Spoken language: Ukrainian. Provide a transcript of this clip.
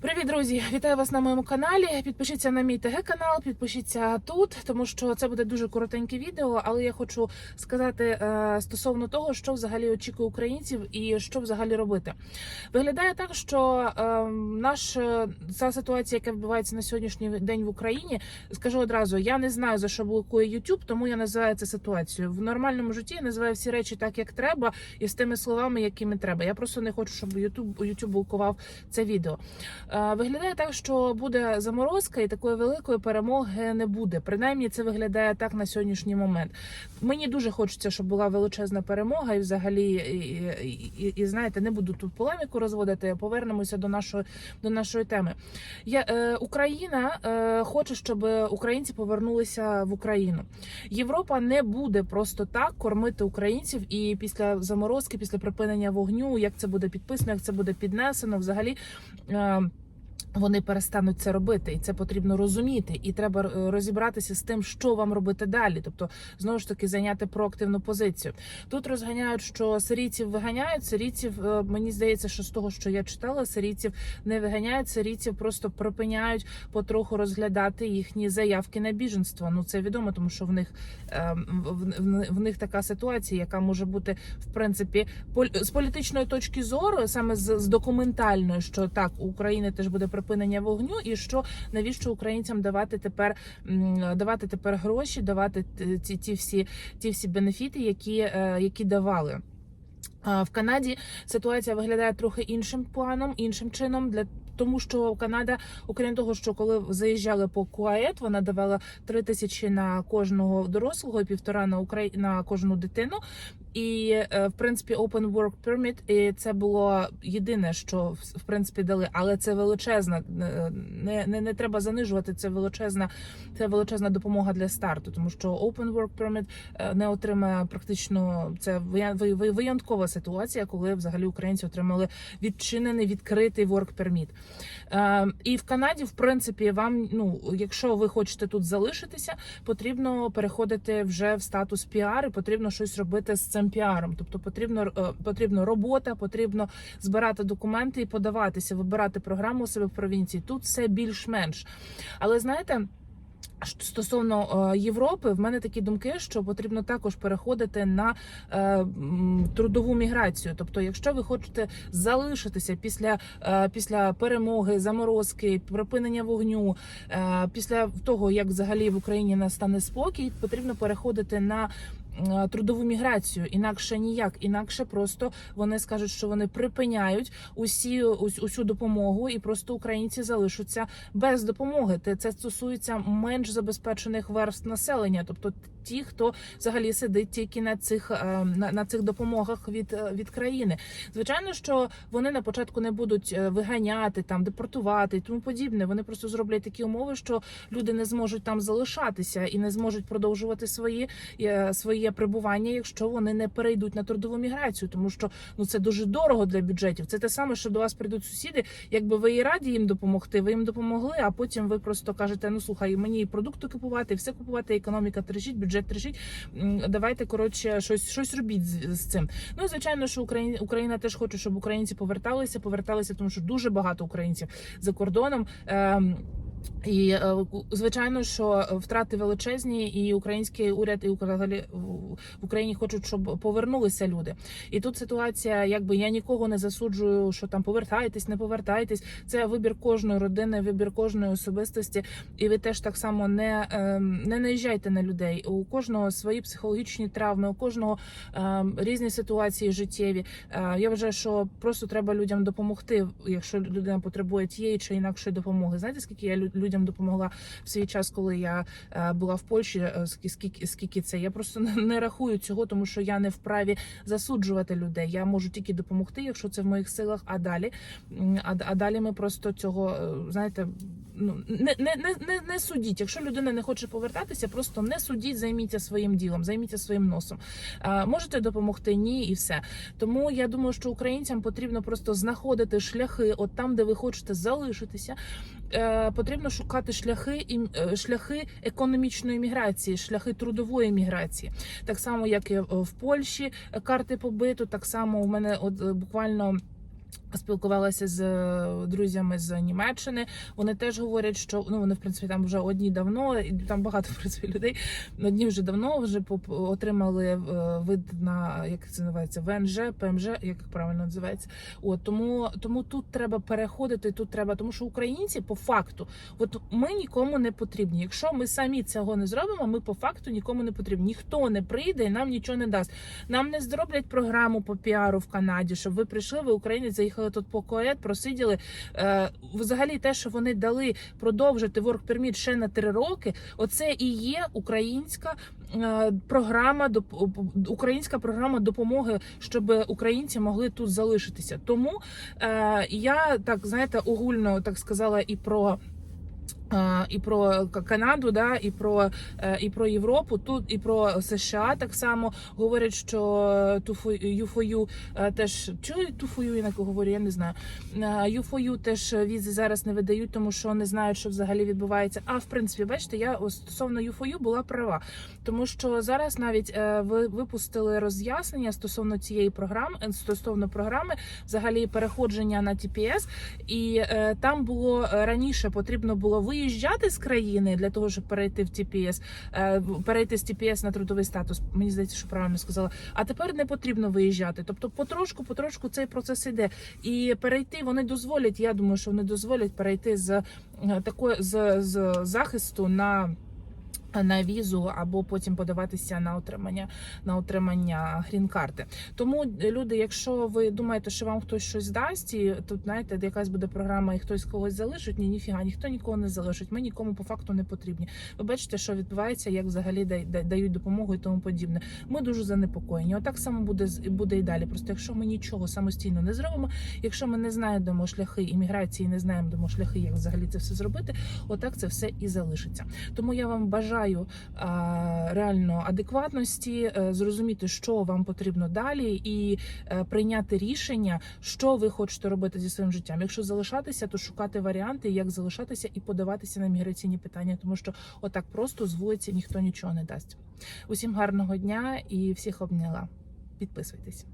Привіт, Друзі! Вітаю вас на моєму каналі. Підпишіться на мій ТГ канал, підпишіться тут, тому що це буде дуже коротеньке відео. Але я хочу сказати е, стосовно того, що взагалі очікує українців і що взагалі робити. Виглядає так, що е, наш е, ця ситуація, яка відбувається на сьогоднішній день в Україні, скажу одразу: я не знаю за що блокує YouTube, тому я називаю це ситуацією. В нормальному житті я називаю всі речі так, як треба, і з тими словами, якими треба. Я просто не хочу, щоб YouTube, YouTube блокував це відео. Виглядає так, що буде заморозка, і такої великої перемоги не буде. Принаймні, це виглядає так на сьогоднішній момент. Мені дуже хочеться, щоб була величезна перемога, і взагалі, і, і, і, і знаєте, не буду тут полеміку розводити. Повернемося до нашої до нашої теми. Я, е, Україна е, хоче, щоб українці повернулися в Україну. Європа не буде просто так кормити українців і після заморозки, після припинення вогню, як це буде підписано, як це буде піднесено, взагалі. Е, вони перестануть це робити, і це потрібно розуміти. І треба е, розібратися з тим, що вам робити далі. Тобто, знову ж таки, зайняти проактивну позицію. Тут розганяють, що сирійців виганяють. Сирійців е, мені здається, що з того, що я читала, сирійців не виганяють. Сирійців просто припиняють потроху розглядати їхні заявки на біженство. Ну це відомо, тому що в них е, в, них така ситуація, яка може бути в принципі з політичної точки зору, саме з документальної, що так у України теж буде припинення вогню, і що навіщо українцям давати тепер давати тепер гроші, давати т- ті, всі ті всі бенефіти, які, е, які давали. В Канаді ситуація виглядає трохи іншим планом, іншим чином для. Тому що Канада, окрім того, що коли заїжджали по Куаєт, вона давала 3 тисячі на кожного дорослого і півтора на Украї... на кожну дитину. І е, в принципі Open Work Permit, і це було єдине, що в принципі дали, але це величезна, е, не, не, не треба занижувати. Це величезна, це величезна допомога для старту, тому що Open Work Permit е, не отримає практично це вия- ви- ви- виняткова ситуація, коли взагалі українці отримали відчинений відкритий Work Permit. І в Канаді, в принципі, вам ну, якщо ви хочете тут залишитися, потрібно переходити вже в статус піар, і потрібно щось робити з цим піаром. Тобто потрібно е, потрібно робота, потрібно збирати документи і подаватися, вибирати програму у себе в провінції. Тут все більш-менш. Але знаєте. Стосовно е, Європи, в мене такі думки, що потрібно також переходити на е, трудову міграцію. Тобто, якщо ви хочете залишитися після, після перемоги, заморозки, припинення вогню, після того як взагалі в Україні настане спокій, потрібно переходити на трудову міграцію. Інакше ніяк, інакше просто вони скажуть, що вони припиняють усі ус- усю допомогу, і просто українці залишаться без допомоги. Це стосується менш забезпечених верств населення, тобто ті, хто взагалі сидить тільки на цих е, на, на цих допомогах від, е, від країни. Звичайно, що вони на початку не будуть е, виганяти там, депортувати і тому подібне. Вони просто зроблять такі умови, що люди не зможуть там залишатися і не зможуть продовжувати свої своє перебування, якщо вони не перейдуть на трудову міграцію, тому що ну це дуже дорого для бюджетів. Це те саме, що до вас прийдуть сусіди. Якби ви і раді їм допомогти, ви їм допомогли, а потім ви просто кажете: ну слухай, мені і продукти купувати, і все купувати, економіка тричить, бюджет тричить. трішить. Давайте коротше щось щось робіть з, з цим. Ну і звичайно, що Україна Україна теж хоче, щоб українці поверталися, поверталися, тому що дуже багато українців за кордоном. Ем, і е, звичайно, що втрати величезні, і український уряд і в Україні хочуть, щоб повернулися люди. І тут ситуація, якби я нікого не засуджую, що там повертайтесь, не повертайтесь. Це вибір кожної родини, вибір кожної особистості. І ви теж так само не, ем, не наїжджайте на людей. У кожного свої психологічні травми, у кожного ем, різні ситуації життєві. Е, Я вважаю, що просто треба людям допомогти, якщо людина потребує тієї чи інакшої допомоги. Знаєте, скільки я лю- людям допомогла в свій час, коли я е, була в Польщі? е, Скільки скільки це? Я просто не- рахую цього, тому що я не вправі засуджувати людей. Я можу тільки допомогти, якщо це в моїх силах. А далі, а, а далі ми просто цього е, знаєте. Ну не, не, не, не судіть. Якщо людина не хоче повертатися, просто не судіть, займіться своїм ділом, займіться своїм носом. А, можете допомогти? Ні, і все. Тому я думаю, що українцям потрібно просто знаходити шляхи, от там, де ви хочете залишитися. Е, потрібно шукати шляхи е, шляхи економічної міграції, шляхи трудової міграції. Так само, як і в Польщі е, карти побиту, так само у мене от буквально. Спілкувалася з е, друзями з Німеччини. Вони теж говорять, що ну вони в принципі там вже одні давно, і там багато в принципі людей. Одні вже давно вже отримали е, вид на як це називається ВНЖ, ПМЖ, як правильно називається. От тому, тому тут треба переходити. Тут треба, тому що українці по факту, от ми нікому не потрібні. Якщо ми самі цього не зробимо, ми по факту нікому не потрібні. Ніхто не прийде і нам нічого не дасть. Нам не зроблять програму по піару в Канаді, щоб ви прийшли, ви українець, заїхали тут по коет, просиділи. Е, взагалі, те, що вони дали продовжити work permit ще на три роки, оце і є українська е, програма українська програма допомоги, щоб українці могли тут залишитися. Тому е, я так знаєте, огульно так сказала і про. Е, І про Канаду, да, і про е, і про Європу, тут і про США так само говорять, що ЮФОЮ теж чую туфою, я говорю, я не знаю. ЮФОЮ теж візи зараз не видають, тому що не знають, що взагалі відбувається. А в принципі, бачите, я стосовно ЮФОЮ була права, тому що зараз навіть е, ви випустили роз'яснення стосовно цієї програми, е, стосовно програми, взагалі переходження на TPS, і е, там було е, раніше потрібно було виїжджати з країни для того, щоб перейти в TPS, е, перейти з TPS на трудовий статус. Мені здається, що правильно сказала. А тепер не потрібно виїжджати. Тобто, потрошку, потрошку цей процес іде. І перейти вони дозволять. Я думаю, що вони дозволять перейти з е, такої з, з захисту на. На візу або потім подаватися на отримання на отримання грін-карти. Тому люди, якщо ви думаєте, що вам хтось щось дасть, і тут знаєте, якась буде програма, і хтось когось залишить. Ні, ніфіга, ніхто нікого не залишить. Ми нікому по факту не потрібні. Ви бачите, що відбувається, як взагалі да- да- дають допомогу і тому подібне. Ми дуже занепокоєні. Отак само буде буде і далі. Просто якщо ми нічого самостійно не зробимо, якщо ми не знайдемо шляхи імміграції, не знаємо шляхи, як взагалі це все зробити, отак це все і залишиться. Тому я вам бажаю а, реально адекватності, е, зрозуміти, що вам потрібно далі, і е, прийняти рішення, що ви хочете робити зі своїм життям. Якщо залишатися, то шукати варіанти, як залишатися і подаватися на міграційні питання, тому що отак просто з вулиці ніхто нічого не дасть. Усім гарного дня і всіх обняла. Підписуйтесь.